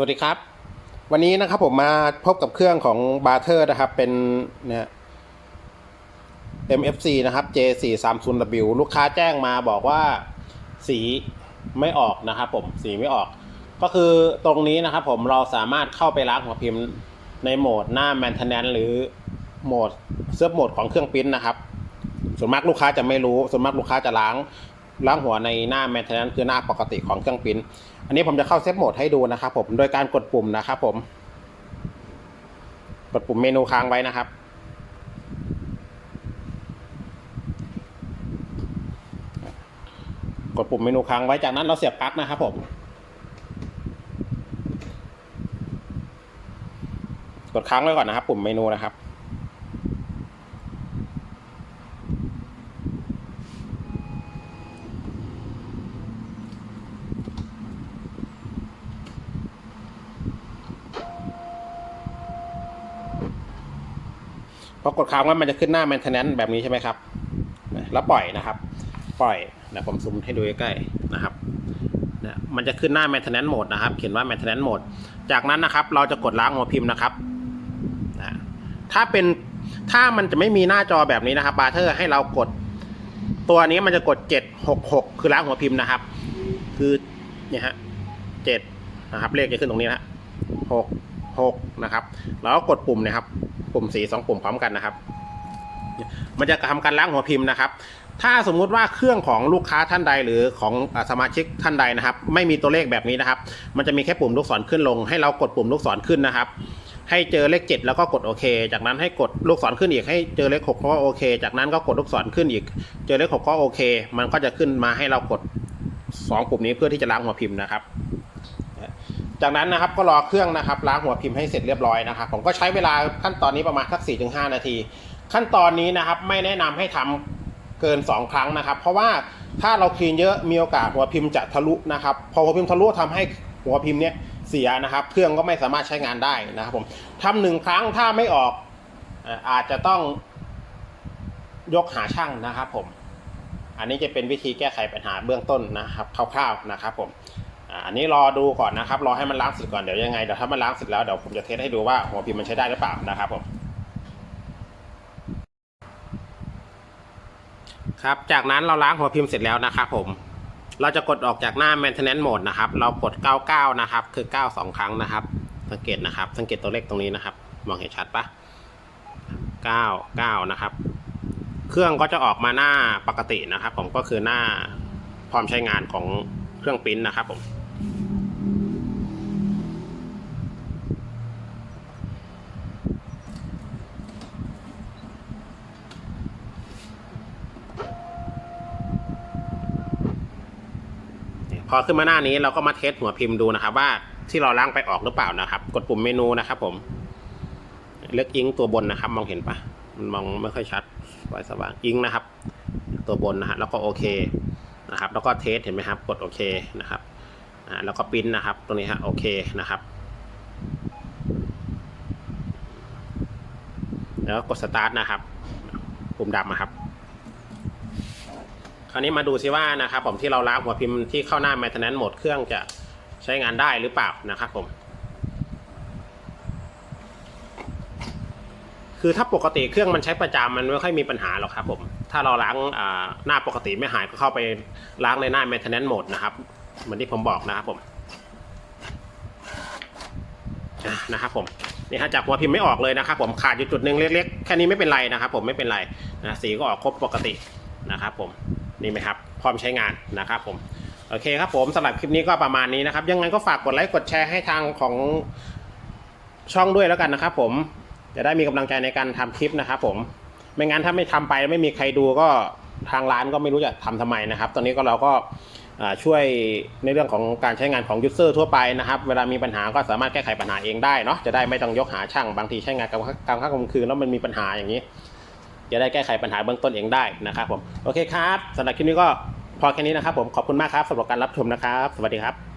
วัสดีครับ วันนี้นะครับผมมาพบกับเครื่องของบาร์เทอร์นะครับ เป็นเนี่ย MFC นะครับ J430W ลูกค้าแจ้งมาบอกว่าสีไม่ออกนะครับผมสีไม่ออก ก็คือตรงนี้นะครับผมเราสามารถเข้าไปล้างหัวพิมพ์ในโหมดหน้า maintenance หรือโหมดเซิร์ฟโหมดของเครื่องปริ้นนะครับ ส่วนมากลูกค้าจะไม่รู้ ส่วนมากลูกค้าจะล้าง ล้างหัวในหน้า maintenance คือหน้าปกติของเครื่องปริ้นอันนี้ผมจะเข้าเซฟโหมดให้ดูนะครับผมโดยการกดปุ่มนะครับผม กดปุ่มเมนูค้างไว้นะครับ กดปุ่มเมนูค้างไว้จากนั้นเราเสียบปลั๊กนะครับผม กดค้างไว้ก่อนนะครับ ปุ่มเมนูนะครับ พอกดค้างไว้มันจะขึ้นหน้า maintenance แบบนี้ใช่ไหมครับ แล้วปล่อยนะครับ ปล่อยนะผมซูมให้ดูใกล้ๆนะครับเนี่ยมันจะขึ้นหน้า maintenance mode นะครับ เขียนว่า maintenance mode จากนั้นนะครับ เราจะกดล้างหัวพิมพ์นะครับนะถ้าเป็นถ้ามันจะไม่มีหน้าจอแบบนี้นะครับบาร์เทอร์ให้เรากด ตัวนี้มันจะกด 766 คือล้างหัวพิมพ์นะครับ คือเนี่ยฮะ7นะครับ เลขจะขึ้นตรงนี้นะฮะ6 6นะครับ แล้วก็กดปุ่มเนะครับ ปุ่มสีสองปุ่มพร้อมกันนะครับ มันจะทำการล้างหัวพิมพ์นะครับ ถ้าสมมุติว่าเครื่องของลูกค้าท่านใดหรือของอสมาชิกท่านใดนะครับ ไม่มีตัวเลขแบบนี้นะครับ มันจะมีแค่ปุ่มลูกศรขึ้นลง ให้เรากดปุ่มลูกศรขึ้นนะครับให้เจอเลข 7 แล้วก็กดโอเค จากนั้นให้กดลูกศรขึ้นอีกให้เจอเลข6ก็โอเค จากนั้นก็กดลูกศรขึ้นอีก เจอเลข6ก็โอเค มันก็จะขึ้นมาให้เรากด 2 ปุ่มนี้เพื่อที่จะล้างหัวพิมพ์นะครับ จากนั้นนะครับก็รอเครื่องนะครับล้างหัวพิมพ์ให้เสร็จเรียบร้อยนะครับผมก็ใช้เวลาขั้นตอนนี้ประมาณสัก4-5 นาที ขั้นตอนนี้นะครับไม่แนะนำให้ทำเกิน 2 ครั้งนะครับ เพราะว่าถ้าเราคลีนเยอะมีโอกาสหัวพิมพ์จะทะลุนะครับ พอหัวพิมพ์ทะลุทำให้หัวพิมพ์เนี้ยเสียนะครับ เครื่องก็ไม่สามารถใช้งานได้นะครับผมทำหนึ่งครั้งถ้าไม่ออกอาจจะต้องยกหาช่างนะครับผม อันนี้จะเป็นวิธีแก้ไขปัญหาเบื้องต้นนะครับคร่าวๆนะครับผม อันนี้รอดูก่อนนะครับ รอให้มันล้างเสร็จก่อนเดี๋ยวยังไงเดี๋ยวถ้ามันล้างเสร็จแล้วเดี๋ยวผมจะเทสให้ดูว่าหัวพิมพ์มันใช้ได้หรือเปล่านะครับผมครับ จากนั้นเราล้างหัวพิมพ์เสร็จแล้วนะครับผม เราจะกดออกจากหน้า maintenance mode นะครับ เรากด 99 นะครับ คือ 9 2 ครั้งนะครับ สังเกตนะครับ สังเกตตัวเลขตรงนี้นะครับ มองเห็นชัดปะ9 9 นะครับ เครื่องก็จะออกมาหน้าปกตินะครับ ผมก็คือหน้าพร้อมใช้งานของเครื่องปิ้นนะครับผม พอขึ้นมาหน้านี้เราก็มาเทสหัวพิมพ์ดูนะครับ ว่าที่เราล้างไปออกหรือเปล่านะครับ กดปุ่มเมนูนะครับ ผม เลือกอิงตัวบนนะครับ มองเห็นปะมันมองไม่ค่อยชัดสว่างสว่างอิงนะครับ ตัวบนนะฮะแล้วก็โอเคนะครับ แล้วก็เทสเห็นไหมครับ กดโอเคนะครับอ่าแล้วก็ปริ้นนะครับ ตรงนี้ฮะโอเคนะครับแล้วกดสตาร์ทนะครับ ปุ่มดำนะครับ คราวนี้มาดูซิว่านะครับผมที่เราล้างหัวพิมพ์ที่เข้าหน้า maintenance mode เครื่องจะใช้งานได้หรือเปล่านะครับผมคือถ้าปกติเครื่องมันใช้ประจำมันไม่ค่อยมีปัญหาหรอกครับผมถ้าเราล้างหน้าปกติไม่หายก็เข้าไปล้างในหน้า maintenance mode นะครับ เหมือนที่ผมบอกนะครับผมนะครับผมนี่ฮะจากหัวพิมพ์ไม่ออกเลยนะครับ ผมขาดอยู่จุดหนึ่งเล็กๆแค่นี้ไม่เป็นไรนะครับ ผมไม่เป็นไรนะสีก็ออกครบปกตินะครับผม นี่ไหมครับ พร้อมใช้งานนะครับผมโอเคครับผมสำหรับคลิปนี้ก็ประมาณนี้นะครับ ยังไงก็ฝากกดไลค์กดแชร์ให้ทางของช่องด้วยแล้วกันนะครับผมจะได้มีกำลังใจในการทำคลิปนะครับผมไม่งั้นถ้าไม่ทำไปไม่มีใครดูก็ทางร้านก็ไม่รู้จะทำทำไมนะครับ ตอนนี้ก็เราก็ช่วยในเรื่องของการใช้งานของยูเซอร์ทั่วไปนะครับ เวลามีปัญหาก็สามารถแก้ไขปัญหาเองได้เนาะจะได้ไม่ต้องยกหาช่างบางทีใช้งานกลางกลางค่ำกลางคืนแล้วมันมีปัญหาอย่างนี้ จะได้แก้ไขปัญหาเบื้องต้นเองได้นะครับผมโอเคครับสำหรับคลิปนี้ก็พอแค่นี้นะครับผมขอบคุณมากครับสำหรับการรับชมนะครับ สวัสดีครับ